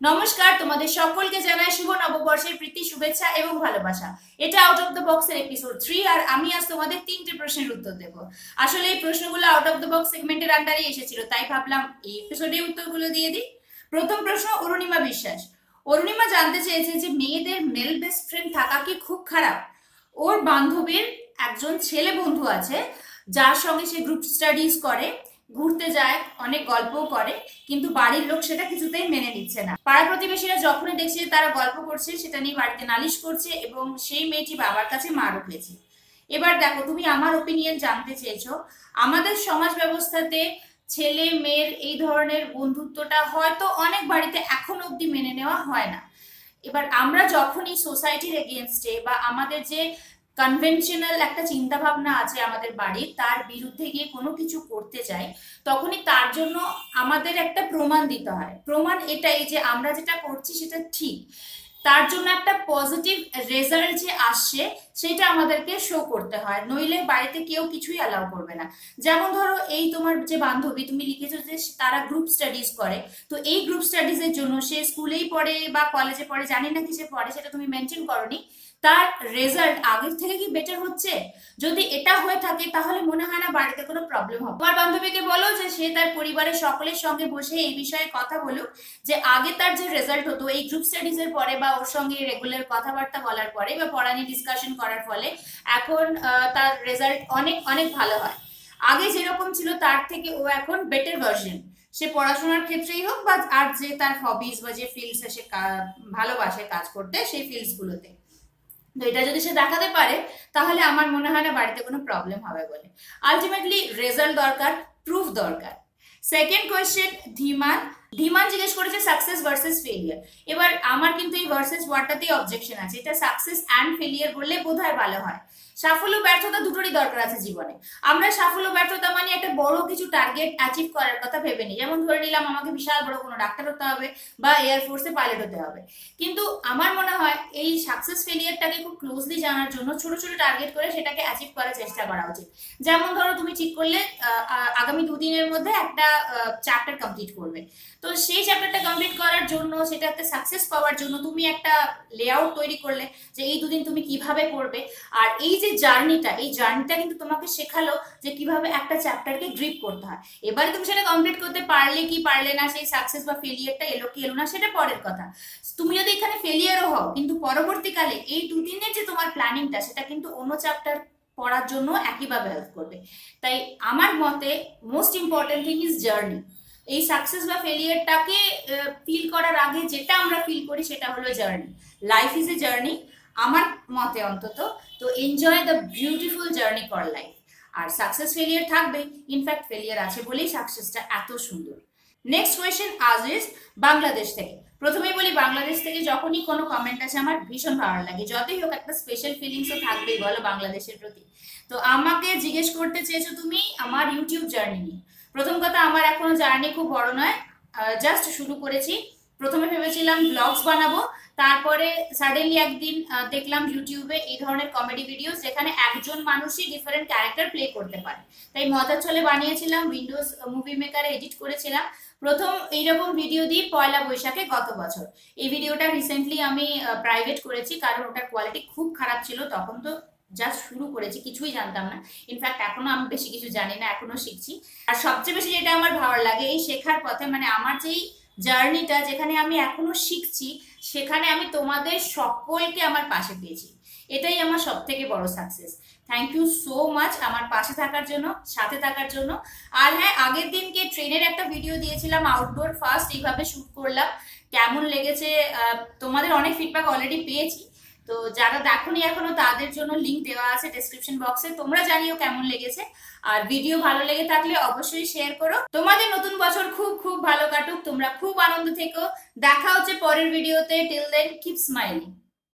নমস্কার, তোমাদের সকলকে জানাই শুভ নববর্ষের প্রীতি, শুভেচ্ছা এবং ভালোবাসা। এটা আউট অফ দ্য বক্সের এপিসোড থ্রি আর আমি আজ তোমাদের তিনটে প্রশ্নের উত্তর দেব। আসলে এই প্রশ্নগুলো আউট অফ দ্য বক্স সেগমেন্টের আন্ডারে এসেছিল, তাই ভাবলাম এই এপিসোডে উত্তরগুলো দিয়ে দিই। প্রথম প্রশ্ন, অরুণিমা বিশ্বাস। অরুণিমা জানতে চেয়েছে যে মেয়েদের মেল বেস্ট ফ্রেন্ড থাকা কি খুব খারাপ? ওর বান্ধবীর একজন ছেলে বন্ধু আছে, যার সঙ্গে সে গ্রুপ স্টাডিজ করে ঘুরতে যায়, অনেক গল্পও করে, কিন্তু বাড়ির লোক সেটা কিছুতেই মেনে নিচ্ছে না। পাড়া প্রতিবেশীরা যখনই দেখছে তারা গল্প করছে, সেটা নিয়ে বাড়িতে নালিশ করছে এবং সেই মেয়েটি বাবার কাছে মার উঠেছে। এবার দেখো, তুমি আমার ওপিনিয়ন জানতে চেয়েছো। আমাদের সমাজ ব্যবস্থাতে ছেলে মেয়ের এই ধরনের বন্ধুত্বটা হয়তো অনেক বাড়িতে এখন অবধি মেনে নেওয়া হয় না। এবার আমরা যখনই সোসাইটির এগেনস্টে বা আমাদের যে কনভেনশনাল একটা চিন্তা ভাবনা আছে আমাদের বাড়ির, তার বিরুদ্ধে গিয়ে কোনো কিছু করতে চাই, তখনই তার জন্য আমাদের একটা প্রমাণ দিতে হয়। প্রমাণ এটাই যে আমরা যেটা করছি সেটা ঠিক। তার জন্য একটা পজিটিভ রেজাল্ট যে আসছে, সেটা আমাদেরকে শো করতে হয়। নইলে বাড়িতে কেউ কিছুই অ্যালাউ করবে না। যেমন ধরো, এই তোমার যে বান্ধবী, তুমি লিখেছো যে তারা গ্রুপ স্টাডিজ করে। তো এই গ্রুপ স্টাডিজের জন্য সে স্কুলেই পড়ে বা কলেজে পড়ে, জানি না কিসে পড়ে, সেটা তুমি মেনটেন করনি। তার রেজাল্ট আগের থেকে কি বেটার হচ্ছে? যদি এটা হয়ে থাকে, তাহলে মনে হয় না বাড়িতে কোনো প্রবলেম হবে। তোমার বান্ধবীকে বলো যে সে তার পরিবারের সকলের সঙ্গে বসে এই বিষয়ে কথা বলুক, যে আগে তার যে রেজাল্ট হতো, এই গ্রুপ স্টাডিজ এর পরে বা ওর সঙ্গে রেগুলার কথাবার্তা বলার পরে বা পড়া নিয়ে ডিসকাশন করার ফলে এখন তার রেজাল্ট অনেক অনেক ভালো হয়। আগে যেরকম ছিল, তার থেকে ও এখন বেটার ভার্সন সে পড়াশোনার ক্ষেত্রেই হোক বা আর যে তার হবিস বা যে ফিল্ডসে সে ভালোবাসে কাজ করতে, সেই ফিল্ডস গুলোতে। তো এটা যদি সে দেখাতে পারে, তাহলে আমার মনে হয় না বাড়িতে কোনো প্রবলেম হবে বলে। আলটিমেটলি রেজাল্ট দরকার প্রুফ দরকার। সেকেন্ড কোয়েশ্চেন ধীমান ধীমান জিজ্ঞেস করেছে সাকসেস ভার্সেস ফেলিয়ার এবার আমার কিন্তু এই ভার্সেস ওয়ার্ডটাতেই অবজেকশন আছে। এটা সাকসেস অ্যান্ড ফেলিয়ার বললে বোধ ভালো হয়। সাফল্য, ব্যর্থতা দুটোরই দরকার আছে জীবনে। আমরা সাফল্য, ব্যর্থতা মানে একটা বড় কিছু টার্গেট অ্যাচিভ করার কথা ভেবে নিই। যেমন ধরে নিলাম আমাকে বিশাল বড় কোনো ডাক্তার হতে হবে বা এয়ারফোর্সে পাইলট হতে হবে। কিন্তু আমার মনে হয় এই সাকসেস ফেলিয়ারটাকে খুব ক্লোজলি জানার জন্য ছোট ছোট টার্গেট করে সেটাকে অ্যাচিভ করার চেষ্টা করা উচিত। যেমন ধরো তুমি ঠিক করলে আগামী দুদিনের মধ্যে একটা চ্যাপ্টার কমপ্লিট করবে। তো সেই চ্যাপ্টারটা কমপ্লিট করার জন্য, সেটাতে সাকসেস পাওয়ার জন্য তুমি একটা লেআউট তৈরি করলে যে এই দুদিন তুমি কীভাবে করবে। আর এই যে জার্নিটা এই জার্নিটা কিন্তু তোমাকে শেখালো যে কীভাবে একটা চ্যাপ্টারকে গ্রিপ করতে হয়। এবারে তুমি সেটা কমপ্লিট করতে পারলে কি পারলে না, সেই সাকসেস বা ফেলিয়ারটা এলো কি এলো না, সেটা পরের কথা। তুমি যদি এখানে ফেলিয়ারও হও, কিন্তু পরবর্তীকালে এই দুদিনের যে তোমার প্ল্যানিংটা সেটা কিন্তু অন্য চ্যাপ্টার পড়ার জন্য একইভাবে হেল্প করবে। তাই আমার মতে most important thing is journey এই সাকসেস বা ফেলিয়ারটাকে ফিল করার আগে যেটা আমরা ফিল করি সেটা হলো journey life is a journey আমার মতে অন্তত। তো এনজয় দ্য বিউটিফুল জার্নি কর লাইফ আর সাকসেস ফেলিয়ার থাকবে ইনফ্যাক্ট ফেলিয়ার আছে বলেই সাকসেসটা এত সুন্দর। নেক্সট কোয়েশ্চেন আজ ইজ বাংলাদেশ থেকে। প্রথমেই বলি বাংলাদেশ থেকে যখনই কোনো কমেন্ট আছে আমার ভীষণ ভালো লাগে। যতই হোক, একটা স্পেশাল ফিলিংসও থাকবেই বলো বাংলাদেশের প্রতি। তো আমাকে জিজ্ঞেস করতে চেয়েছো তুমি আমার ইউটিউব জার্নি নিয়ে। প্রথম কথা, আমার এখনও জার্নি খুব বড় নয়। জাস্ট শুরু করেছি। প্রথমে ভেবেছিলাম ব্লগস বানাবো। তারপরে সাডেনলি একদিন দেখলাম ইউটিউবে এই ধরনের কমেডি ভিডিও যেখানে একজন মানুষই ডিফারেন্ট ক্যারেক্টার প্লে করতে পারে। তাই মজার ছলে বানিয়েছিলাম উইন্ডোজ মুভি মেকারে এডিট করেছিলাম। প্রথম এইরকম ভিডিও দিই পয়লা বৈশাখে গত বছর। এই ভিডিওটা রিসেন্টলি আমি প্রাইভেট করেছি, কারণ ওটার কোয়ালিটি খুব খারাপ ছিল, তখন তো জাস্ট শুরু করেছি, কিছুই জানতাম না। ইনফ্যাক্ট এখনও আমি বেশি কিছু জানি না, এখনও শিখছি। আর সবচেয়ে বেশি যেটা আমার ভালো লাগে, এই শেখার পথে মানে আমার যেই জার্নিটা, যেখানে আমি এখনও শিখছি, সেখানে আমি তোমাদের সকলকে আমার পাশে পেয়েছি। এটাই আমার সব থেকে বড় success thank you so much আমার পাশে থাকার জন্য, সাথে থাকার জন্য। আর হ্যাঁ আগের দিনকে ট্রেনের একটা ভিডিও দিয়েছিলাম আউটডোর ফার্স্ট এইভাবে শ্যুট করলাম। কেমন লেগেছে তোমাদের অনেক ফিডব্যাক অলরেডি পেয়েছি। তো যারা দেখোনি এখনও, তাদের জন্য লিঙ্ক দেওয়া আছে ডেসক্রিপশন বক্সে তোমরা জানিও কেমন লেগেছে। আর ভিডিও ভালো লেগে থাকলে অবশ্যই শেয়ার করো। তোমাদের নতুন বছর খুব খুব ভালো কাটুক। তোমরা খুব আনন্দ থেকো। দেখা হচ্ছে পরের ভিডিওতে টিল দেন কিপ স্মাইলিং